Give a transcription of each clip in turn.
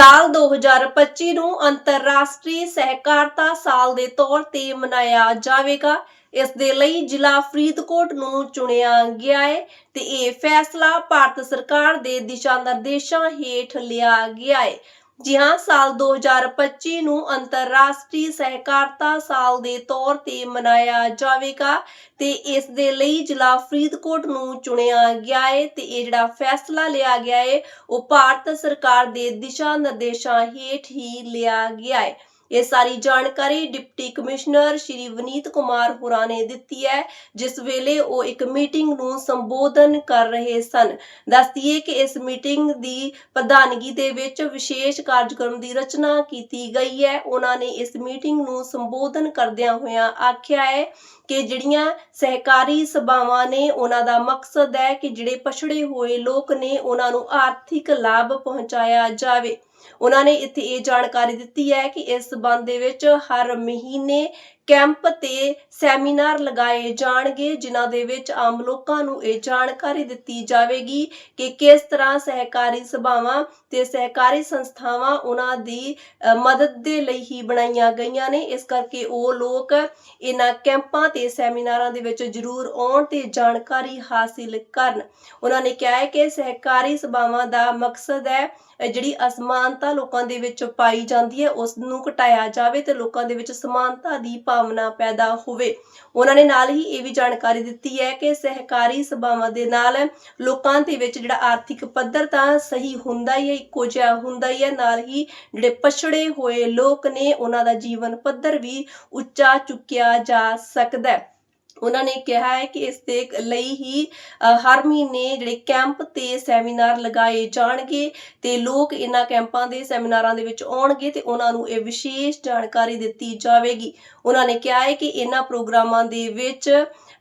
ਸਾਲ 2025 ਨੂੰ ਅੰਤਰਰਾਸ਼ਟਰੀ ਸਹਿਕਾਰਤਾ ਸਾਲ ਦੇ ਤੌਰ ਤੇ ਮਨਾਇਆ ਜਾਵੇਗਾ। ਇਸ ਦੇ ਲਈ ਜ਼ਿਲ੍ਹਾ ਫਰੀਦਕੋਟ ਨੂੰ ਚੁਣਿਆ ਗਿਆ ਹੈ ਤੇ ਇਹ ਫੈਸਲਾ ਭਾਰਤ ਸਰਕਾਰ ਦੇ ਦਿਸ਼ਾ ਨਿਰਦੇਸ਼ਾਂ ਹੇਠ ਲਿਆ ਗਿਆ ਹੈ। ਜੀ ਹਾਂ ਸਾਲ 2025 ਨੂੰ ਅੰਤਰਰਾਸ਼ਟਰੀ ਸਹਿਕਾਰਤਾ ਸਾਲ ਦੇ ਤੌਰ ਤੇ ਮਨਾਇਆ ਜਾਵੇਗਾ ਤੇ ਇਸ ਦੇ ਲਈ ਜ਼ਿਲ੍ਹਾ ਫਰੀਦਕੋਟ ਨੂੰ ਚੁਣਿਆ ਗਿਆ ਹੈ ਤੇ ਇਹ ਜਿਹੜਾ ਫੈਸਲਾ ਲਿਆ ਗਿਆ ਹੈ ਉਹ ਭਾਰਤ ਸਰਕਾਰ ਦੇ ਦਿਸ਼ਾ ਨਿਰਦੇਸ਼ਾਂ ਹੇਠ ਹੀ ਲਿਆ ਗਿਆ ਹੈ ਇਹ ਸਾਰੀ ਜਾਣਕਾਰੀ ਡਿਪਟੀ ਕਮਿਸ਼ਨਰ ਸ਼੍ਰੀ ਵਨੀਤ ਕੁਮਾਰ ਹੋਰਾਂ ਨੇ ਦਿੱਤੀ ਹੈ। ਜਿਸ ਵੇਲੇ ਉਹ ਇੱਕ ਮੀਟਿੰਗ ਨੂੰ ਸੰਬੋਧਨ ਕਰ ਰਹੇ ਸਨ। ਦੱਸਦੀਏ ਕਿ ਇਸ ਮੀਟਿੰਗ ਦੀ ਪ੍ਰਧਾਨਗੀ ਦੇ ਵਿੱਚ ਵਿਸ਼ੇਸ਼ ਕਾਰਜਕ੍ਰਮ ਦੀ ਰਚਨਾ ਕੀਤੀ ਗਈ ਹੈ। ਉਹਨਾਂ ਨੇ ਇਸ ਮੀਟਿੰਗ ਨੂੰ ਸੰਬੋਧਨ ਕਰਦਿਆਂ ਹੋਇਆਂ ਆਖਿਆ ਹੈ ਕਿ ਜਿਹੜੀਆਂ ਸਹਿਕਾਰੀ ਸਭਾਵਾਂ ਨੇ ਉਹਨਾਂ ਦਾ ਮਕਸਦ ਹੈ ਕਿ ਜਿਹੜੇ ਪਛੜੇ ਹੋਏ ਲੋਕ ਨੇ ਉਹਨਾਂ ਨੂੰ ਆਰਥਿਕ ਲਾਭ ਪਹੁੰਚਾਇਆ ਜਾਵੇ। ਉਹਨਾਂ ਨੇ ਇੱਥੇ ਇਹ ਜਾਣਕਾਰੀ ਦਿੱਤੀ ਹੈ ਕਿ ਇਸ ਸਬੰਧ ਦੇ ਵਿੱਚ ਹਰ ਮਹੀਨੇ ਕੈਂਪ ਤੇ ਸੈਮੀਨਾਰ ਲਗਾਏ ਜਾਣਗੇ, ਜਿਨ੍ਹਾਂ ਦੇ ਵਿੱਚ ਆਮ ਲੋਕਾਂ ਨੂੰ ਇਹ ਜਾਣਕਾਰੀ ਦਿੱਤੀ ਜਾਵੇਗੀ ਕਿ ਕਿਸ ਤਰ੍ਹਾਂ ਸਹਿਕਾਰੀ ਸਭਾਵਾਂ ਤੇ ਸਹਿਕਾਰੀ ਸੰਸਥਾਵਾਂ ਉਹਨਾਂ ਦੀ ਮਦਦ ਦੇ ਲਈ ਹੀ ਬਣਾਈਆਂ ਗਈਆਂ ਨੇ। ਇਸ ਕਰਕੇ ਉਹ ਲੋਕ ਇਹਨਾਂ ਕੈਂਪਾਂ ਤੇ ਸੈਮੀਨਾਰਾਂ ਦੇ ਵਿੱਚ ਜ਼ਰੂਰ ਆਉਣ ਤੇ ਜਾਣਕਾਰੀ ਹਾਸਿਲ ਕਰਨ। ਉਹਨਾਂ ਨੇ ਕਿਹਾ ਹੈ ਕਿ ਸਹਿਕਾਰੀ ਸਭਾਵਾਂ ਦਾ ਮਕਸਦ ਹੈ ਜਿਹੜੀ ਅਸਮਾਨਤਾ ਲੋਕਾਂ ਦੇ ਵਿੱਚ ਪਾਈ ਜਾਂਦੀ ਹੈ ਉਸ ਨੂੰ ਘਟਾਇਆ ਜਾਵੇ ਤੇ ਲੋਕਾਂ ਦੇ ਵਿੱਚ ਸਮਾਨਤਾ ਦੀ ਭਾਵਨਾ ਪੈਦਾ ਹੋਵੇ। ਉਹਨਾਂ ਨੇ ਨਾਲ ਹੀ ਇਹ ਵੀ ਜਾਣਕਾਰੀ ਦਿੱਤੀ ਹੈ ਕਿ ਸਹਿਕਾਰੀ ਸਭਾਵਾਂ ਦੇ ਨਾਲ ਲੋਕਾਂ ਦੇ ਵਿੱਚ ਜਿਹੜਾ ਆਰਥਿਕ ਪੱਧਰ ਤਾਂ ਸਹੀ ਹੁੰਦਾ ਹੀ ਹੈ, ਇੱਕੋ ਜਿਹਾ ਹੁੰਦਾ ਹੀ ਹੈ। ਨਾਲ ਹੀ ਜਿਹੜੇ ਪਛੜੇ ਹੋਏ ਲੋਕ ਨੇ, ਉਹਨਾਂ ਦਾ ਜੀਵਨ ਪੱਧਰ ਵੀ ਉੱਚਾ ਚੁੱਕਿਆ ਜਾ ਸਕਦਾ ਹੈ। ਉਹਨਾਂ ਨੇ ਕਿਹਾ ਹੈ ਕਿ ਇਸ ਦੇ ਲਈ ਹੀ ਹਰ ਮਹੀਨੇ ਜਿਹੜੇ ਕੈਂਪ ਤੇ ਸੈਮੀਨਾਰ ਲਗਾਏ ਜਾਣਗੇ ਤੇ ਲੋਕ ਇਹਨਾਂ ਕੈਂਪਾਂ ਦੇ ਸੈਮੀਨਾਰਾਂ ਦੇ ਵਿੱਚ ਆਉਣਗੇ ਤੇ ਉਹਨਾਂ ਨੂੰ ਇਹ ਵਿਸ਼ੇਸ਼ ਜਾਣਕਾਰੀ ਦਿੱਤੀ ਜਾਵੇਗੀ। ਉਹਨਾਂ ਨੇ ਕਿਹਾ ਹੈ ਕਿ ਇਹਨਾਂ ਪ੍ਰੋਗਰਾਮਾਂ ਦੇ ਵਿੱਚ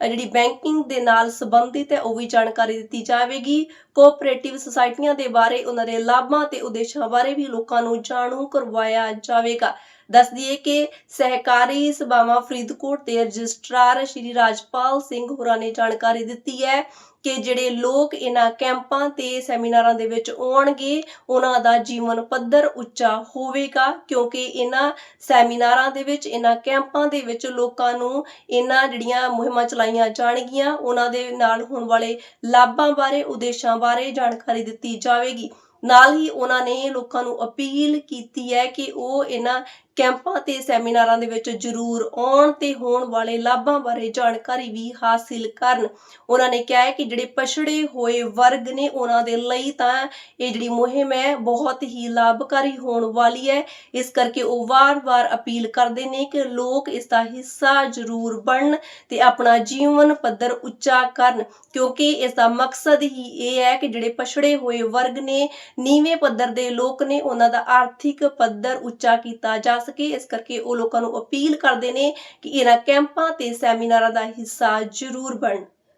ਜਿਹੜੀ ਬੈਂਕਿੰਗ ਦੇ ਨਾਲ ਸੰਬੰਧਿਤ ਹੈ, ਉਹ ਵੀ ਜਾਣਕਾਰੀ ਦਿੱਤੀ ਜਾਵੇਗੀ। ਕੋਆਪਰੇਟਿਵ ਸੁਸਾਇਟੀਆਂ ਦੇ ਬਾਰੇ, ਉਹਨਾਂ ਦੇ ਲਾਭਾਂ ਤੇ ਉਦੇਸ਼ਾਂ ਬਾਰੇ ਵੀ ਲੋਕਾਂ ਨੂੰ ਜਾਣੂ ਕਰਵਾਇਆ ਜਾਵੇਗਾ। ਦੱਸ ਦਈਏ ਕਿ ਸਹਿਕਾਰੀ ਸਭਾਵਾਂ ਫਰੀਦਕੋਟ ਦੇ ਰਜਿਸਟਰਾਰ ਸ਼੍ਰੀ ਰਾਜਪਾਲ ਸਿੰਘ ਹੋਰਾਂ ਨੇ ਜਾਣਕਾਰੀ ਦਿੱਤੀ ਹੈ ਕਿ ਜਿਹੜੇ ਲੋਕ ਇਹਨਾਂ ਕੈਂਪਾਂ ਤੇ ਸੈਮੀਨਾਰਾਂ ਦੇ ਵਿੱਚ ਆਉਣਗੇ, ਉਹਨਾਂ ਦਾ ਜੀਵਨ ਪੱਧਰ ਉੱਚਾ ਹੋਵੇਗਾ ਕਿਉਂਕਿ ਇਹਨਾਂ ਸੈਮੀਨਾਰਾਂ ਦੇ ਵਿੱਚ, ਇਹਨਾਂ ਕੈਂਪਾਂ ਦੇ ਵਿੱਚ ਲੋਕਾਂ ਨੂੰ ਇਹਨਾਂ ਜਿਹੜੀਆਂ ਮੁਹਿੰਮਾਂ ਚਲਾਈਆਂ ਜਾਣਗੀਆਂ, ਉਹਨਾਂ ਦੇ ਨਾਲ ਹੋਣ ਵਾਲੇ ਲਾਭਾਂ ਬਾਰੇ, ਉਦੇਸ਼ਾਂ ਬਾਰੇ ਜਾਣਕਾਰੀ ਦਿੱਤੀ ਜਾਵੇਗੀ। ਨਾਲ ਹੀ ਉਹਨਾਂ ਨੇ ਲੋਕਾਂ ਨੂੰ ਅਪੀਲ ਕੀਤੀ ਹੈ ਕਿ ਉਹ ਇਹਨਾਂ ਕੈਂਪਾਂ ਤੇ ਸੈਮੀਨਾਰਾਂ ਦੇ ਵਿੱਚ ਜ਼ਰੂਰ ਆਉਣ ਤੇ ਹੋਣ ਵਾਲੇ ਲਾਭਾਂ ਬਾਰੇ ਜਾਣਕਾਰੀ ਵੀ ਹਾਸਿਲ ਕਰਨ। ਉਹਨਾਂ ਨੇ ਕਿਹਾ ਹੈ ਕਿ ਜਿਹੜੇ ਪਛੜੇ ਹੋਏ ਵਰਗ ਨੇ ਉਹਨਾਂ ਦੇ ਲਈ ਤਾਂ ਇਹ ਜਿਹੜੀ ਮੁਹਿੰਮ ਹੈ ਬਹੁਤ ਹੀ ਲਾਭਕਾਰੀ ਹੋਣ ਵਾਲੀ ਹੈ। ਇਸ ਕਰਕੇ ਉਹ ਵਾਰ-ਵਾਰ ਅਪੀਲ ਕਰਦੇ ਨੇ ਕਿ ਲੋਕ ਇਸ ਦਾ ਹਿੱਸਾ ਜ਼ਰੂਰ ਬਣਨ ਤੇ ਆਪਣਾ ਜੀਵਨ ਪੱਧਰ ਉੱਚਾ ਕਰਨ। ਕਿਉਂਕਿ ਇਸ ਦਾ ਮਕਸਦ ਹੀ ਇਹ ਹੈ ਕਿ ਜਿਹੜੇ ਪਛੜੇ ਹੋਏ ਵਰਗ ਨੇ, ਨੀਵੇਂ ਪੱਧਰ ਦੇ ਲੋਕ ਨੇ, ਉਹਨਾਂ ਦਾ ਆਰਥਿਕ ਪੱਧਰ ਉੱਚਾ ਕੀਤਾ ਜਾ ਸਕੇ। ਇਸ ਕਰਕੇ ਉਹ ਲੋਕਾਂ ਨੂੰ ਅਪੀਲ ਕਰਦੇ ਨੇ ਕਿ ਇਹਨਾਂ ਕੈਂਪਾਂ ਤੇ ਸੈਮੀਨਾਰਾਂ ਦਾ ਹਿੱਸਾ ਜ਼ਰੂਰ ਬਣਨ।